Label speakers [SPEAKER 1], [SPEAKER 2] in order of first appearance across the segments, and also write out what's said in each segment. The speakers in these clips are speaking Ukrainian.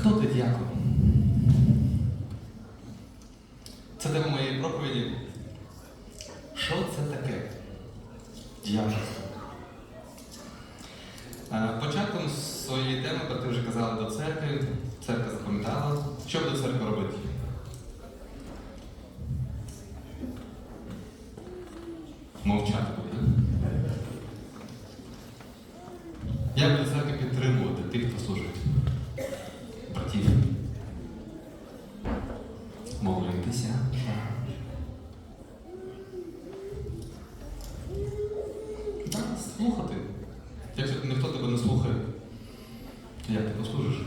[SPEAKER 1] Хто ти дякую? Це тема моєї проповіді. Що це таке? Дяківство. Е, Початком своєї теми, брати вже казали до церкви, церква запам'ятала, що до церкви робити. Мовчати буде. Як буде церква підтримувати тих, хто служить? Братів. Молитися. Так, слухати. Якщо ніхто тебе не слухає, то як ти послужиш?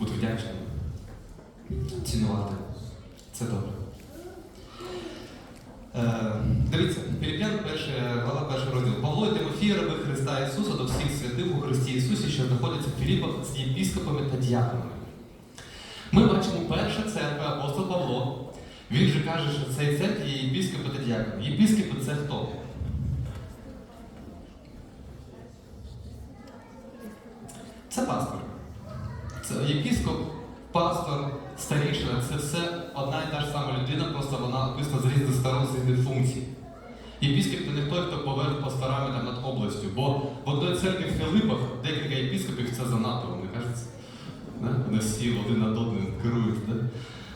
[SPEAKER 1] Бути вдячним. Цінувати. Це добре. Е, дивіться, Філіп'ян, глава перший розділ. Павло і Тимофія, раби Христа Ісуса до всіх святих у Христі Ісусі, що знаходяться в Філіпах з єпіскопами та діаконами. Ми бачимо перша церква, апостол Павло. Він же каже, що цей церкві є єпіскопи та діакони. Єпіскопи це хто? Це пастор. Це єпіскоп, пастор, старішина це все одна і та ж сама людина, просто вона описана з різних сторон з різних функцій. Пасторами там, над областю, бо в одної церкві в Філипах декілька єпіскопів це занадто, вони кажуть. Да? Вони всі один над одним керують. Да?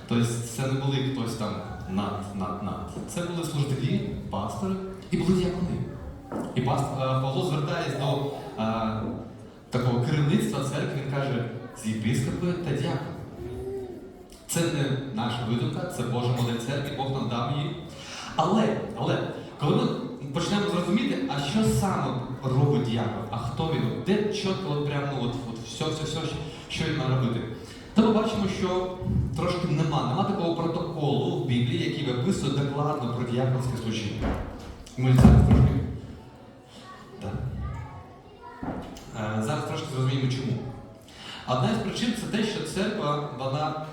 [SPEAKER 1] Тобто це не були хтось там над, над, над. Це були служителі, пастори і були діакони. І е, Павло звертається до е, такого керівництва церкви, він каже, з єпископи та діакони. Це не наша видумка, це Божа модель церкви, Бог нам дав її. Але, але, коли ми почнемо зрозуміти, а що саме робить діякон, а хто він, де чітко от прямо ну, от, от все, все, все, що він має робити, то ми бачимо, що трошки нема, нема такого протоколу в Біблії, який виписує докладно про діяконське служіння. Ми зараз трошки. Так. Е, Зараз трошки зрозуміємо чому. Одна із причин це те, що церква, вона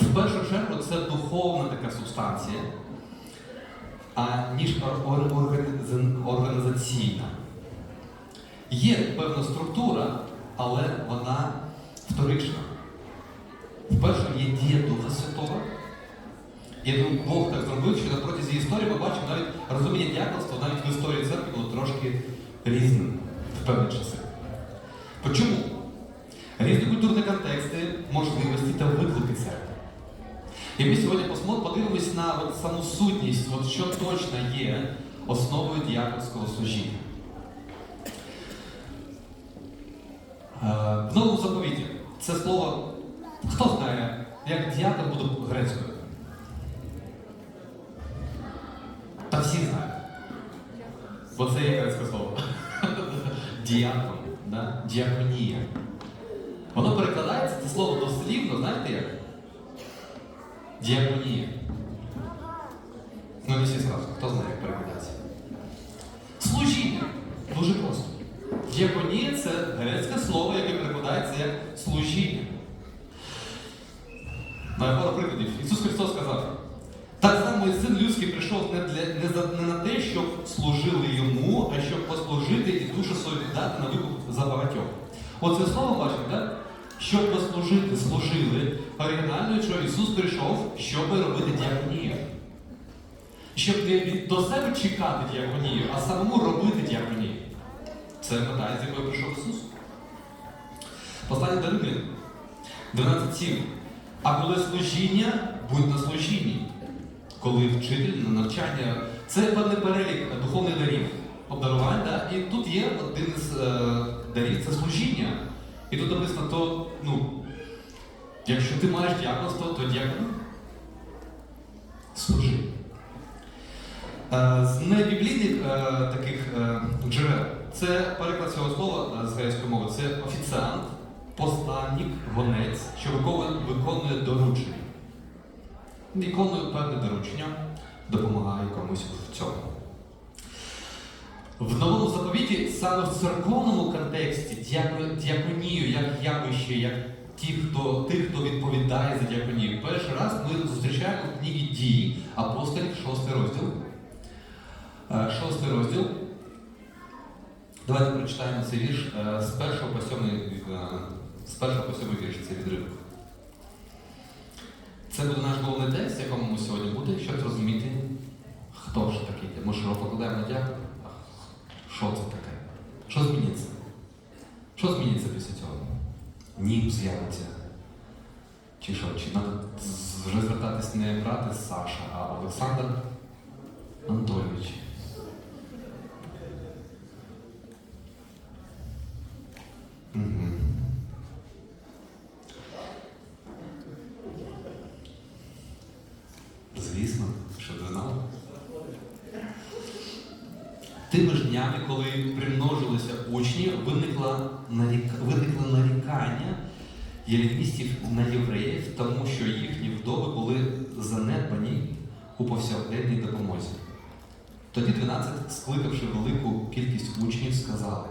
[SPEAKER 1] в першу чергу це духовна така субстанція, а ніж ор- ор- організ- організаційна. Є певна структура, але вона вторична. Вперше є дія Духа Святого. Я думаю, Бог так зробив, що на протязі історії ми бачимо навіть розуміння дяконства навіть в історії церкви було трошки різним в певні часи. Почому? Різні культурні контексти, можливості та виклики церкви. І ми сьогодні подивимось на от саму сутність, от що точно є основою діяконського служіння. Е, В новому заповіті це слово, хто знає, як діакон буде грецькою? Та всі знають. Бо це є грецьке слово. Діакон, да? діаконія. Воно перекладається, це слово дослівно, знаєте як? Діаконія. Ну, не всі зразу. Хто знає, як перекладається? Служіння. Дуже просто. Діаконія це грецьке слово, яке перекладається як служіння. На пару прикладів. Ісус Христос сказав, так само і син людський прийшов не, для, не, за, не на те, щоб служили йому, а щоб послужити і душу свою віддати на викуп за багатьох. Оце слово бачимо, так? Щоб послужити, служили. Оригінально, що Ісус прийшов, щоб робити діаконію. Щоб не до себе чекати діаконію, а самому робити діаконію. Це мета, з якою прийшов Ісус. Послання до Римлян 12.7. А коли служіння, будь на служінні. Коли вчитель на навчання, це певний перелік духовних дарів, обдарувань, да? і тут є один з е, дарів це служіння. І тут написано, то, ну, якщо ти маєш діагноз, то, діагноз служи. Е, З небіблійних е, таких е, джерел це переклад цього слова з грецької мови. Це офіціант, посланник, гонець, що виконує, доручення. Виконує певне доручення, допомагає комусь в цьому. В новому заповіті саме в церковному контексті діако- діаконію як явище, як ті, хто, тих, хто відповідає за діаконію. Перший раз ми зустрічаємо в книгі дії апостолів, шостий розділ. Е, Шостий розділ. Давайте прочитаємо цей вірш е, з першого по сьомий, е, з першого по сьомий вірш, цей відривок. Це буде наш головний текст, якому ми сьогодні буде, щоб зрозуміти, хто ж такий. Ми його покладаємо на дякую. Що це таке? Що зміниться? Що зміниться після цього? Нім з'явиться. Чи що? Чи треба вже звертатись не брати Саша, а Олександр Анатолійович. Угу. Звісно, що ви знали. Тими ж днями, коли примножилися учні, виникло, нарік... виникло нарікання єліністів на євреїв, тому що їхні вдови були занедбані у повсякденній допомозі. Тоді 12, скликавши велику кількість учнів, сказали: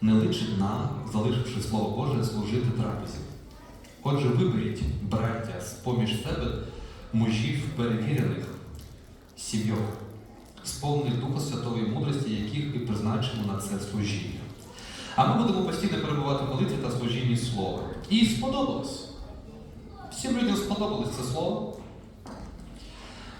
[SPEAKER 1] не личить нам, залишивши Слово Боже, служити трапезі. Отже, виберіть, браття, з-поміж себе мужів перевірених сім'йох, сповнених Духа Святої мудрості, яких і призначимо на це служіння. А ми будемо постійно перебувати в молитві та служінні слова. І сподобалось. Всім людям сподобалось це слово.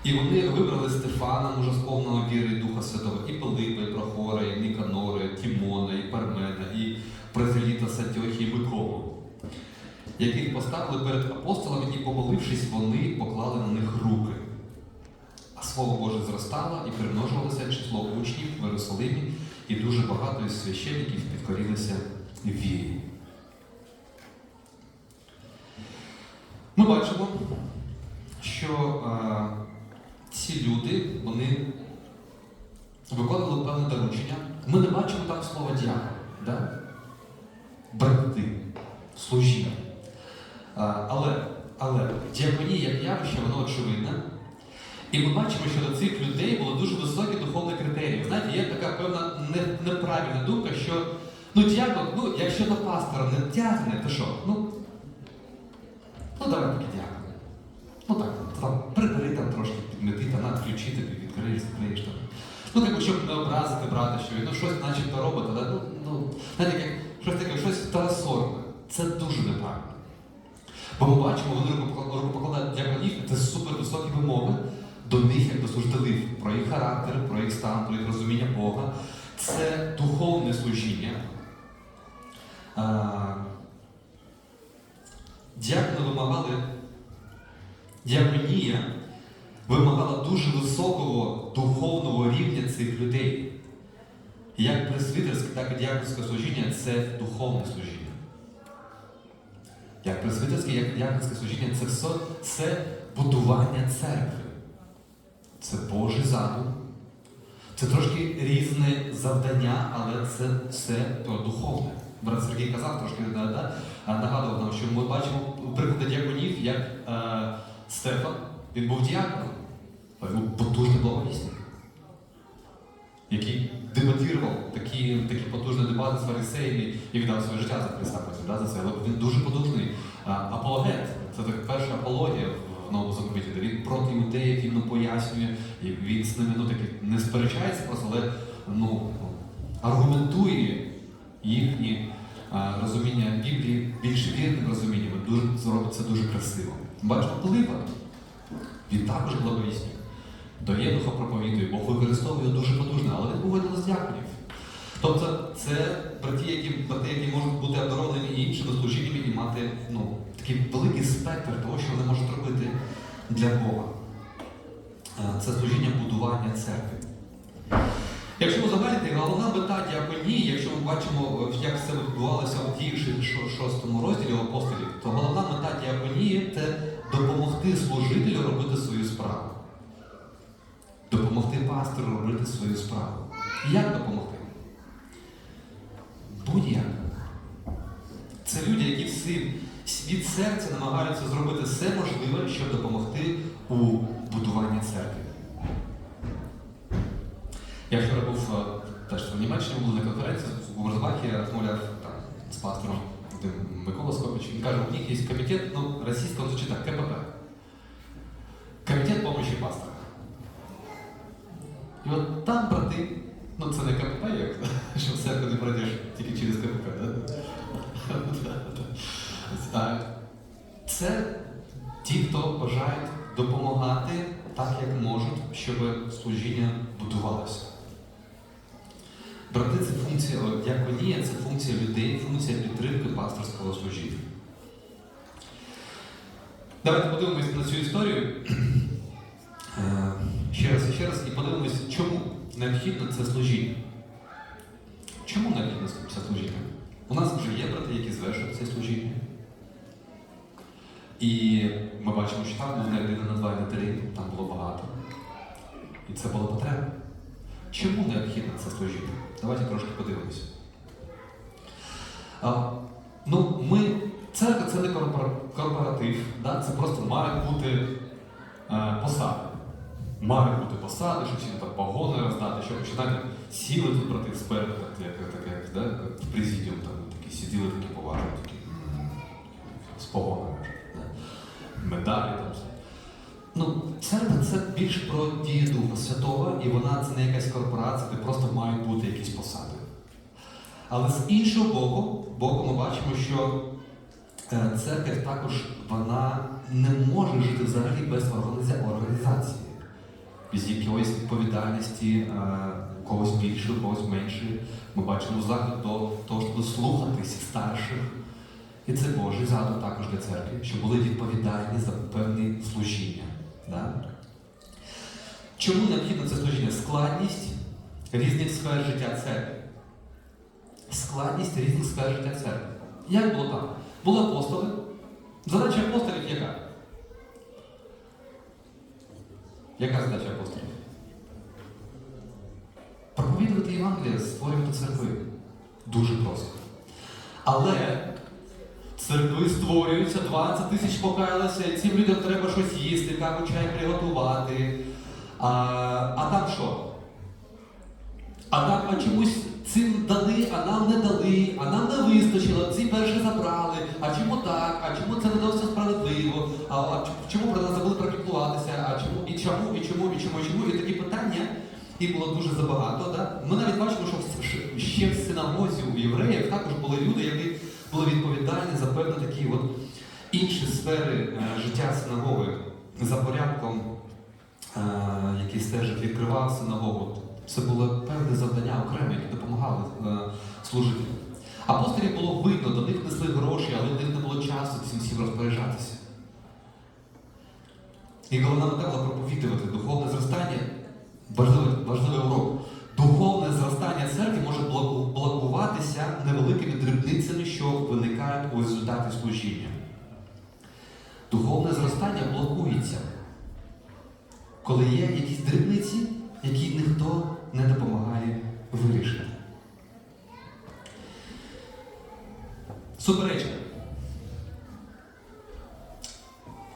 [SPEAKER 1] І вони вибрали Стефана, мужа сповненого віри Духа Святого, і Пилипа, і Прохора, і Ніканора, і Тімона, і Пармена, і Презеліта Сатьохі, і Миколу, яких поставили перед апостолами і, помолившись, вони поклали на них руки. А Слово Боже зростало і примножувалося число учнів в Єрусалимі, і дуже багато із священників підкорілися вірі. Ми бачимо, що е, ці люди, вони виконували певне доручення. Ми не бачимо там слова дякую, да? брати, служіння. Але, але діаконія як явище, воно очевидне. І ми бачимо, що до цих людей були дуже високі духовні критерії. Знаєте, є така певна неправильна думка, що ну дякую, ну якщо до пастора не тягне, то що? Ну, ну давай таки дякую. Ну так, там прибери там трошки підмети, там на ключі тобі відкриєш, закриєш там. Ну, типу, щоб не образити брата, що він ну, щось начебто робить, але ну, ну, знаєте, як щось таке, щось второсортне. Це дуже неправильно. Бо ми бачимо, вони рукопокла- рукопокладають дяконів, це супер високі вимоги до них, як до служителів, про їх характер, про їх стан, про їх розуміння Бога. Це духовне служіння. Дякони вимагали, діаконія вимагала дуже високого духовного рівня цих людей. Як пресвітерське, так і діаконське служіння це духовне служіння. Як пресвітерське, як діаконське служіння це все це будування церкви. Це Божий задум. Це трошки різне завдання, але це все то духовне. Брат Сергій казав трошки нагадував нам, що ми бачимо приклади діаконів, як е, Стефан, він був діаконом, але він був потужний благовісник, який дебатував такі, такі потужні дебати з фарисеями і віддав своє життя за Христа за це. Він дуже потужний апологет. Це так перша апологія новому заповіті, де він проти іудеїв, він ну, пояснює, і він з ними ну, таки не сперечається просто, але ну, аргументує їхні а, розуміння Біблії більш вірним розумінням. Дуже, робить це дуже красиво. Бачимо Пилипа. Він також благовісник. До єдуха проповідує, Бог використовує дуже потужно, але він був один з дяконів. Тобто це брати, які, які можуть бути обдаровані і іншими служіннями і мати ну, такий великий спектр того, що вони можуть робити для Бога. Е, Це служіння будування церкви. Якщо ви узагальнити, головна мета діаконії, якщо ми бачимо, е, як це відбувалося в дії в шостому розділі апостолів, то головна мета діаконії це допомогти служителю робити свою справу. Допомогти пастору робити свою справу. Як допомогти? Будь-як. Це люди, які всі від серця намагаються зробити все можливе, щоб допомогти у будуванні церкви. Я вчора був е, теж в Німеччині, були на конференції в Гурзбахі, я розмовляв там, з пастором Микола Скопич. Він каже, у них є комітет, ну, російського звучить так, КПП. Комітет помощи пастора. І от там брати Ну, це не КПП, як що в церкву не пройдеш тільки через КПП, да? Це ті, хто бажають допомагати так, як можуть, щоб служіння будувалося. Брати, це функція, діаконія це функція людей, функція підтримки пасторського служіння. Давайте подивимось на цю історію. Е, Ще раз і ще раз і подивимось, чому необхідно це служіння. Чому необхідно це служіння? У нас вже є брати, які звершують це служіння. І ми бачимо, що там був не один, не два, не три, там було багато. І це була потреба. Чому необхідно це служіння? Давайте трошки подивимося. А, ну, ми, церква це не корпоратив, да? це просто мають бути е, посади. Мають бути посади, щоб всі там погони роздати, щоб починати сіли тут брати спереду, так, як, так, як, да? в президіум, там такі сиділи такі поважні, такі з погонами. Да? Медалі там. Ну, церква це більш про дію Духа Святого, і вона це не якась корпорація, де просто мають бути якісь посади. Але з іншого боку, боку ми бачимо, що е, церква також вона не може жити взагалі без організації, без якоїсь відповідальності, е, когось більше, когось менше. Ми бачимо заклик до того, щоб слухатись старших. І це Божий задум також для церкви, щоб були відповідальні за певні служіння. Да? Чому необхідно це служіння? Складність різних сфер життя церкви. Складність різних сфер життя церкви. Як було там? Були апостоли. Задача апостолів яка? Яка задача апостолів? Проповідувати Євангеліє, створювати церкви. Дуже просто. Але церкви створюються, 20 тисяч покаялися, і цим людям треба щось їсти, каву чай приготувати. А, а там що? А там а чомусь цим дали, а нам не дали, а нам не вистачило, ці перші забрали, а чому так, а чому це не досить справедливо, а, а чому про нас забули прокіплуватися, а чому, і чому, і чому, і чому, і чому, і такі питання, їх було дуже забагато. Да? Ми навіть бачимо, що ще в синагозі у євреїв також були люди, які були відповідальні за певні такі от інші сфери е, життя синагоги за порядком, е, який стежить, відкривав синагогу. Це було певне завдання окреме, які допомагали е, служити. Апостолів було видно, до них несли гроші, але в них не було часу цим всім розпоряджатися. І головна мета була проповідувати духовне зростання, важливий, важливий урок. Невеликими дрібницями, що виникають у результаті служіння. Духовне зростання блокується, коли є якісь дрібниці, які ніхто не допомагає вирішити. Суперечка.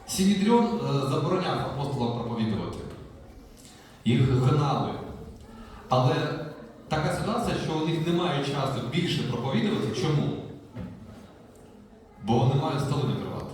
[SPEAKER 1] Сінідріон е, забороняв апостолам проповідувати. Їх гнали. Але така ситуація, що у них немає часу більше проповідувати. Чому? Бо мають столи накривати.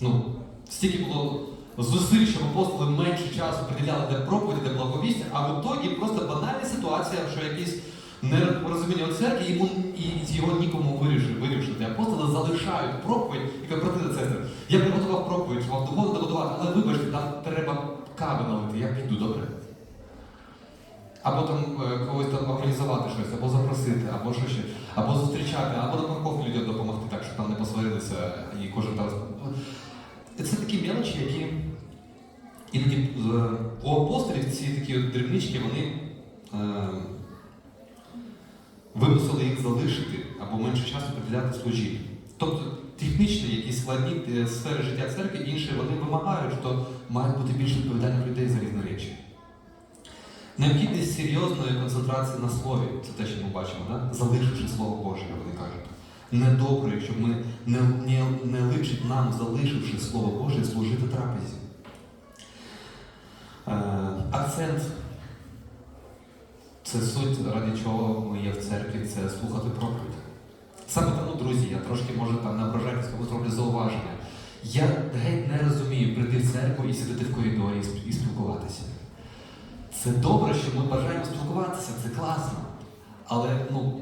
[SPEAKER 1] Ну, стільки було зусиль, щоб апостоли менше часу приділяли для проповіді, для благовістя, а в ітогі просто банальна ситуація, що якісь нерозуміння у церкві, йому і його нікому вирішити. Апостоли залишають проповідь і кажуть, брати сестри, я приготував проповідь, вам духовно доготувати, але вибачте, там треба кави налити, я піду, добре? Або там е, когось там організувати щось, або запросити, або що ще, або зустрічати, або на парковці людям допомогти, так, щоб там не посварилися і кожен раз. Це такі мелочі, які іноді е, у апостолів ці такі дрібнички, вони е, вимусили їх залишити або менше часу приділяти служінню. Тобто технічні якісь складні е, сфери життя церкви, інші вони вимагають, що мають бути більш відповідальних людей за різні речі. Необхідність серйозної концентрації на слові, це те, що ми бачимо, да? залишивши Слово Боже, як вони кажуть. Недобре, щоб ми не, не, не личить нам, залишивши Слово Боже, служити трапезі. Е, акцент це суть, ради чого ми є в церкві, це слухати проповідь. Саме тому, друзі, я трошки може там не ображайтесь, комусь роблю зауваження. Я геть не розумію прийти в церкву і сидіти в коридорі і спілкуватися. Це добре, що ми бажаємо спілкуватися, це класно. Але ну,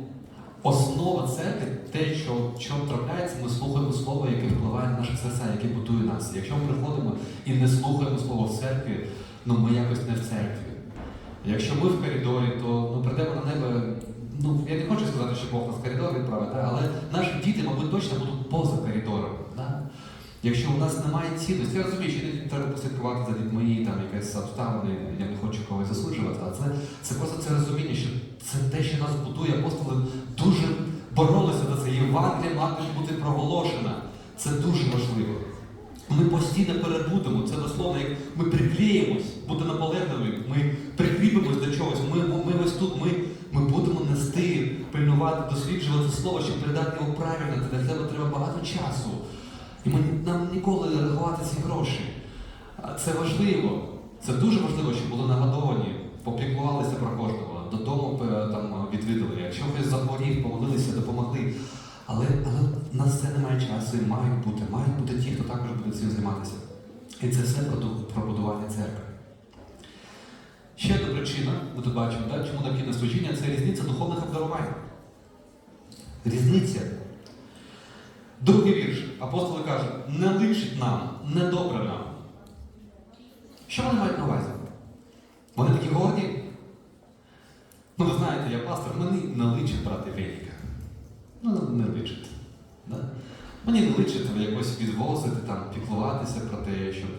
[SPEAKER 1] основа церкви те, що, що трапляється, ми слухаємо слово, яке впливає на наші серця, яке будує нас. Якщо ми приходимо і не слухаємо слово в церкві, ну ми якось не в церкві. Якщо ми в коридорі, то ну, прийдемо на небо. Ну, я не хочу сказати, що Бог нас в коридор відправить, але наші діти, мабуть, точно будуть поза коридором. Якщо у нас немає цінності, я розумію, що не треба послідкувати за дітьми, там якась обставини, я не хочу когось засуджувати, а це, це просто це розуміння, що це те, що нас будує. Апостоли дуже боролися за це. Євангелія має бути проголошена. Це дуже важливо. Ми постійно перебудемо, це дословно, як ми приклеїмось, бути наполегливі, ми прикріпимось до чогось. Ми, ми ось тут ми, ми будемо нести, пильнувати, досліджувати слово, щоб передати його правильно. Для тебе треба багато часу. І ми, нам ніколи не рахувати ці гроші. Це важливо. Це дуже важливо, щоб були нагодовані, попіклувалися про кожного, додому е, там відвідали. Якщо хтось захворів, помолилися, допомогли. Але, але в нас це немає часу, і мають бути, мають бути ті, хто також буде цим займатися. І це все про, будування церкви. Ще одна причина, ми тут бачимо, так, чому необхідне служіння, це різниця духовних обдарувань. Різниця. Другий вірш. Апостоли кажуть, не личить нам, не добре нам. Що вони мають на увазі? Вони такі горді? Ну, ви знаєте, я пастор, мені не личить брати веніка. Ну, не личить. Да? Мені не личить якось відвозити, там, піклуватися про те, щоб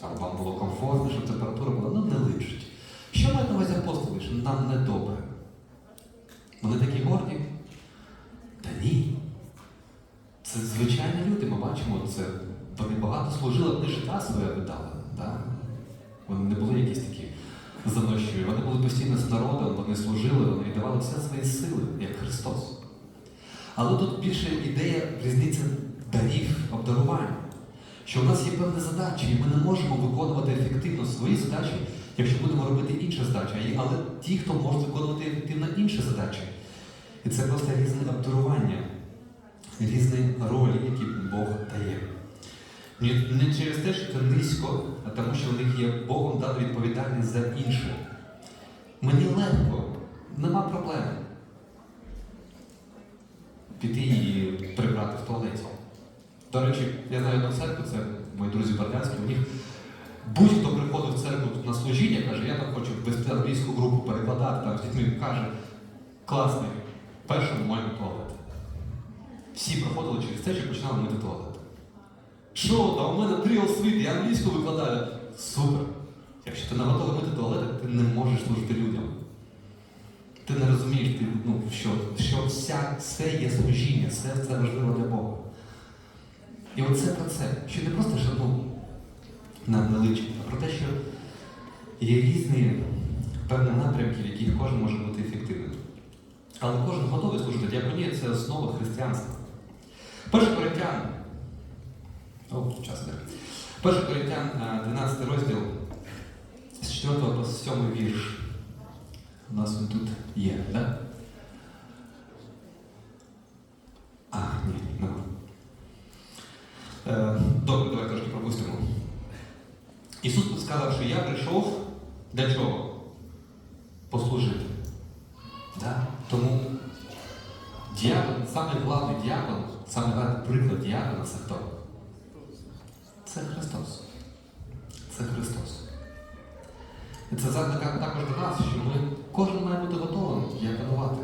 [SPEAKER 1] там, вам було комфортно, щоб температура була. Ну, не личить. Що мають на увазі апостоли? Що нам не добре? Вони такі горді? Та ні. Це звичайні люди, ми бачимо це. Вони багато служили, вони життя своє видали. Да? Вони не були якісь такі занощові. Вони були постійно з народом, вони служили, вони віддавали все свої сили, як Христос. Але тут більше ідея різниця дарів, обдарувань. Що в нас є певні задачі, і ми не можемо виконувати ефективно свої задачі, якщо будемо робити інші задачі. Але ті, хто може виконувати ефективно інші задачі. І це просто різне обдарування, різні ролі, які Бог дає. Не, через те, що це низько, а тому, що в них є Богом дана відповідальність за інше. Мені легко, нема проблем піти і прибрати в туалеті. До речі, я знаю одну церкву, це мої друзі Бердянські, у них будь-хто приходив в церкву на служіння, каже, я там хочу вести англійську групу, перекладати там з дітьми, каже, класний, першому маємо туалет. Всі проходили через те, що починали мити туалет. Що, та у мене три освіти, я англійську викладаю. Супер. Якщо ти не готовий мити туалет, ти не можеш служити людям. Ти не розумієш, ти, ну, що, що вся, все є служіння, все це важливо для Бога. І оце про це. Що не просто, що ну, нам не личить, а про те, що є різні певні напрямки, в яких кожен може бути ефективним. Але кожен готовий служити. Діаконія це основа християнства. Перший коринтян. О, час йде. Перший коринтян, е, 12 розділ з 4 по 7 вірш. У нас він тут є, так? Да? А, ні. Е, Добре, давай трошки пропустимо. Ісус сказав, що я прийшов для чого? Послужити. Да? Тому діакон, саме головний діакон, саме приклад діакона це хто? Це Христос. Це Христос. І це заклик також до нас, що ми кожен має бути готовим діаконувати.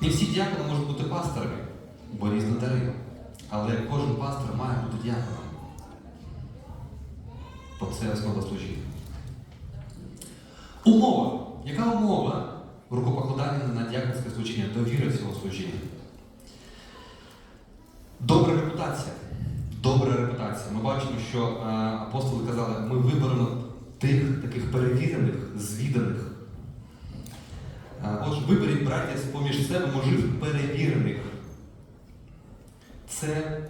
[SPEAKER 1] Не всі діакони можуть бути пасторами, бо різні дари. Але кожен пастор має бути діаконом. Бо це основа служіння. Умова. Яка умова рукопокладання на діаконське служіння, довіри цього служіння? Добра репутація. Добра репутація. Ми бачимо, що е, апостоли казали, ми виберемо тих таких перевірених, звіданих. Е, Отже, виберіть браття з-поміж себе мужів перевірених. Це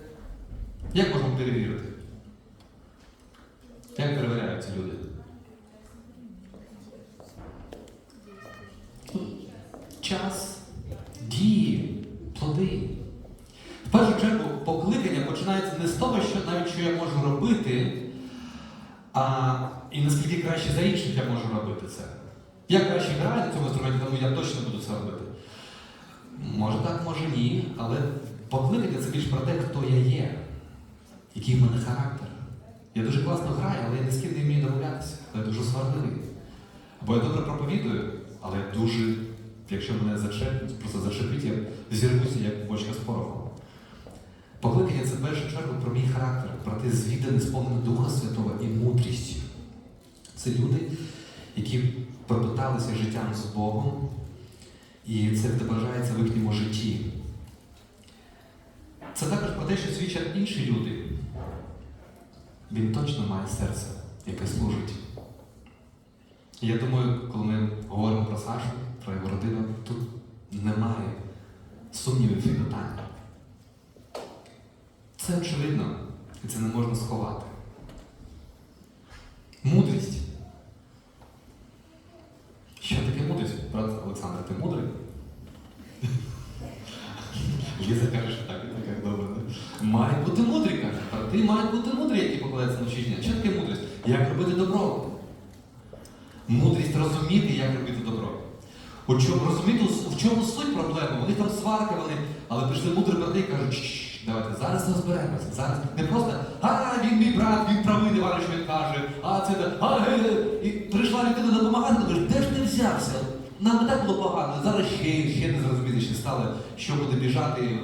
[SPEAKER 1] як можемо перевірити? Як перевіряються люди? Час, дії, плоди. В першу чергу покликання починається не з того, що навіть що я можу робити, а і наскільки краще за інших я можу робити це. Я краще граю на цьому інструменті, тому я точно буду це робити. Може так, може ні, але покликання це більш про те, хто я є, який в мене характер. Я дуже класно граю, але я ні з ким не вмію домовлятися. Я дуже сварливий. Бо я добре проповідую, але дуже, якщо мене зачепить, просто зачепить, я зірвуся, як бочка з порохом. Покликання це в першу чергу про мій характер, про те звідане, сповнене Духа Святого і мудрістю. Це люди, які пропиталися життям з Богом, і це відображається в їхньому житті. Це також про те, що свідчать інші люди. Він точно має серце, яке служить. Я думаю, коли ми говоримо про Сашу, про його родину, тут немає сумнівів і питань. Це очевидно, і це не можна сховати. Мудрість. Що таке мудрість? Брат Олександр, ти мудрий? Ліза каже, що так, і так добре. Має бути мудрий, каже. Брати мають бути мудрі, які покладаються на вчення. Що таке мудрість? Як робити добро? Мудрість розуміти, як робити добро. У чому розуміти, в чому суть проблеми? Вони там сварки, вони, але прийшли мудрі брати і кажуть, «Чш, давайте зараз розберемося. Зараз не просто а він мій брат, він правий, не варто, що він каже, а це не, а е, е». і прийшла людина допомагати, ти кажеш, де ж ти взявся? Нам і так було погано, зараз ще, ще не зрозуміліше стало, що буде біжати,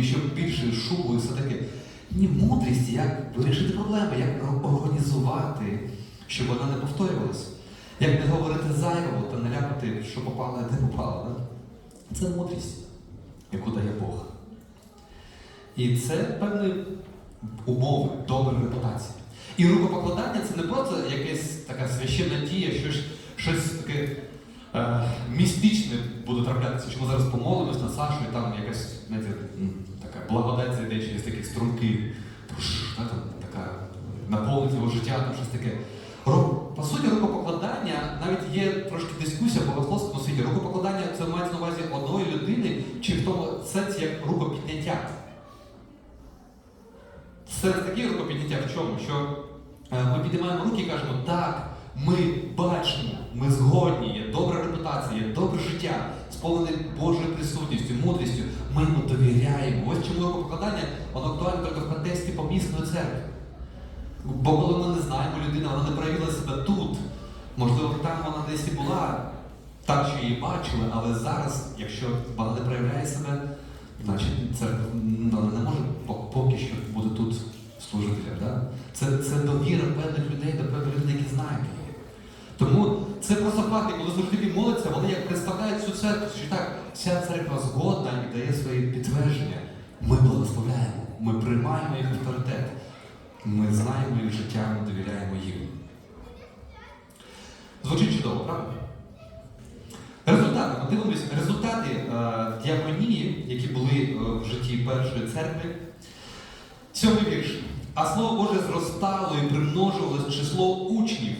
[SPEAKER 1] і що більше шубу і все таке. Ні, мудрість, як вирішити проблеми, як організувати, щоб вона не повторювалася. Як не говорити зайвого та не ляпати, що попало, де попало. Да? Це мудрість, яку дає Бог. І це певні умови доброї репутації. І рукопокладання це не просто якась така священна дія, щось, щось таке е, містичне буде траплятися, що ми зараз помолимось на Сашу, і там якась знаєте, така благодать зайде через такі струмки, така наповнить його життя, там щось таке. По суті, рукопокладання навіть є трошки дискусія по богословському світі. Рукопокладання це мається на увазі одної людини, чи в тому сенсі як рукопідняття. Сенс такий рукопідняття в чому? Що е, ми підіймаємо руки і кажемо, так, ми бачимо, ми згодні, є добра репутація, є добре життя, сповнене Божою присутністю, мудрістю. Ми йому довіряємо. Ось чому рукопокладання воно актуальне тільки в контексті помісної церкви. Бо коли ми не знаємо людину, вона не проявила себе тут. Можливо, там вона десь і була, так що її бачили, але зараз, якщо вона не проявляє себе, значить церква не може поки що бути тут служителем. Да? Це, це довіра певних людей до певних людей, які знають її. Тому це просто факт, коли служителі моляться, вони як представляють цю церкву, що так, вся церква згодна і дає свої підтвердження. Ми благословляємо, ми приймаємо їх авторитет. Ми знаємо їх життя, ми довіряємо їм. Звучить чудово, правда? Результати. Ми дивимося, результати е, діаконії, які були е, в житті першої церкви. Сьомий вірш. А слово Боже зростало і примножувалось число учнів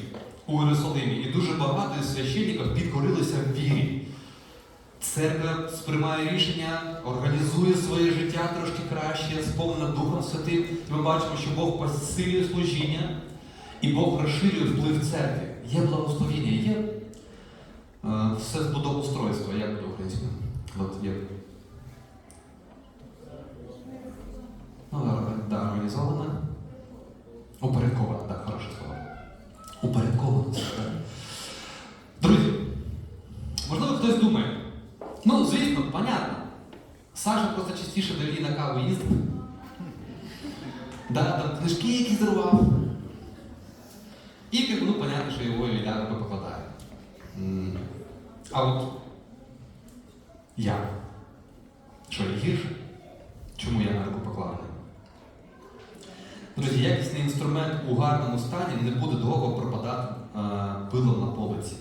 [SPEAKER 1] у Єрусалимі, і дуже багато священників підкорилися в вірі. Церква сприймає рішення, організує своє життя трошки краще, сповнена Духом Святим. Ми бачимо, що Бог посилює служіння і Бог розширює вплив церкви. Є благословіння, є е, все збудовустройство, як буде українською? От є. Ну, да, організована. Упорядкована, так, хороше слово. Упорядкована. Друзі, можливо, хтось думає. Ну, звісно, понятно. Саша просто частіше до на каву їздив. Да, там книжки якісь дарував. І ну, понятно, що його Ілля руку покладає. А от я. Що, я гірше? Чому я на руку покладений? Друзі, якісний інструмент у гарному стані не буде довго пропадати е, пилом на полиці.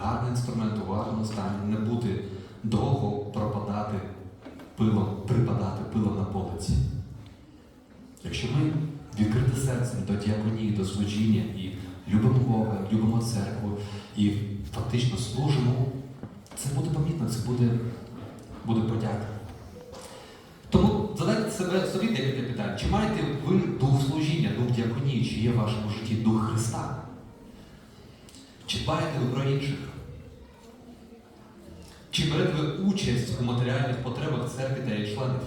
[SPEAKER 1] Гарний інструмент у гарному стані не буде довго пропадати пилом, припадати пилом на полиці. Якщо ми відкрити серцем до діаконії, до служіння і любимо Бога, любимо церкву і фактично служимо, це буде помітно, це буде, буде подяка. Тому задайте себе собі декілька питань. Чи маєте ви дух служіння, дух діаконії, чи є в вашому житті дух Христа? Чи дбаєте ви про інших? Чи берете ви участь у матеріальних потребах церкви та її членів?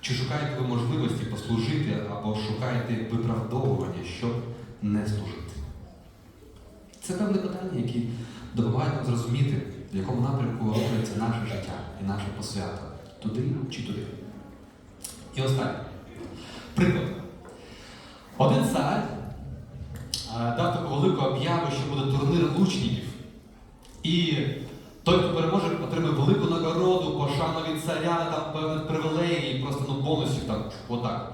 [SPEAKER 1] Чи шукаєте ви можливості послужити або шукаєте виправдовування, щоб не служити? Це певне питання, які допомагають нам зрозуміти, в якому напрямку рухається наше життя і наша посвята. Туди чи туди. І останнє. Приклад. Один цар е, дав таку велику об'яву, що буде турнир лучників. І той, хто переможе, отримує велику нагороду, пошану від царя, там певних привілеїв, просто ну, бонусів там, отак.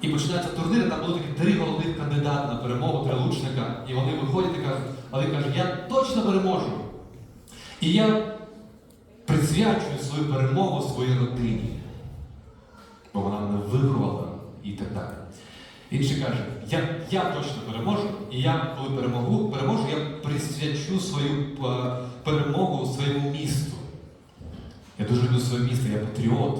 [SPEAKER 1] І починається турнір, там були такі три головних кандидати на перемогу, три лучника, і вони виходять і кажуть, а він каже, я точно переможу. І я присвячую свою перемогу своїй родині, бо вона мене виховала і так далі. Інший каже, я, я точно переможу, і я, коли перемогу, переможу, я присвячу свою е, перемогу своєму місту. Я дуже люблю своє місто, я патріот.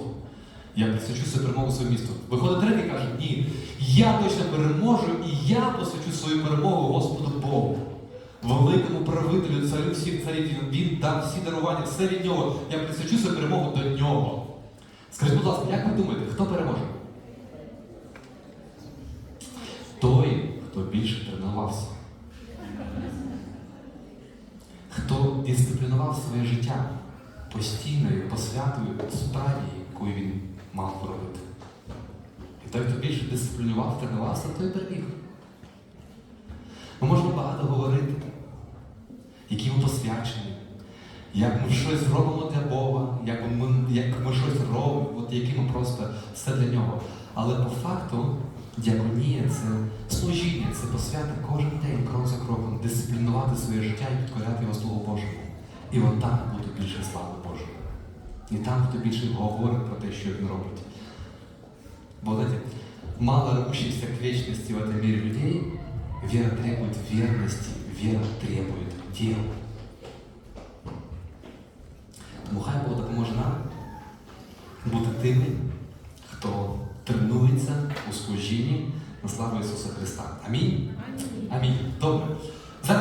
[SPEAKER 1] Я присвячу свою перемогу своєму місту. Виходить третій і каже, ні, я точно переможу, і я посвячу свою перемогу Господу Богу. Великому правителю, царю всіх царів, він, дав всі дарування, все від нього. Я присвячу свою перемогу до нього. Скажіть, будь ласка, як ви думаєте, хто переможе? Той, хто більше тренувався. Хто дисциплінував своє життя постійною, посвятою справі, яку він мав робити. І той, хто більше дисциплінував, тренувався, той переміг. Ми можемо багато говорити, які ми посвячені, як ми щось робимо для Бога, як ми, як ми щось робимо, от які ми просто все для нього. Але по факту діаконія це служіння, це посвята кожен день, крок за кроком, дисциплінувати своє життя і підкоряти його Слову Божому. І от там буде більше слави Божої. І там хто більше говорить про те, що він робить. Бо знаете, мало рвущихся к вечности в этом мире людей, вера требует верности, вера требует дел. Тому хай Бог допоможе нам бути тими, хто тренується у служінні на славу Ісуса Христа. Амінь? Амінь. Добре.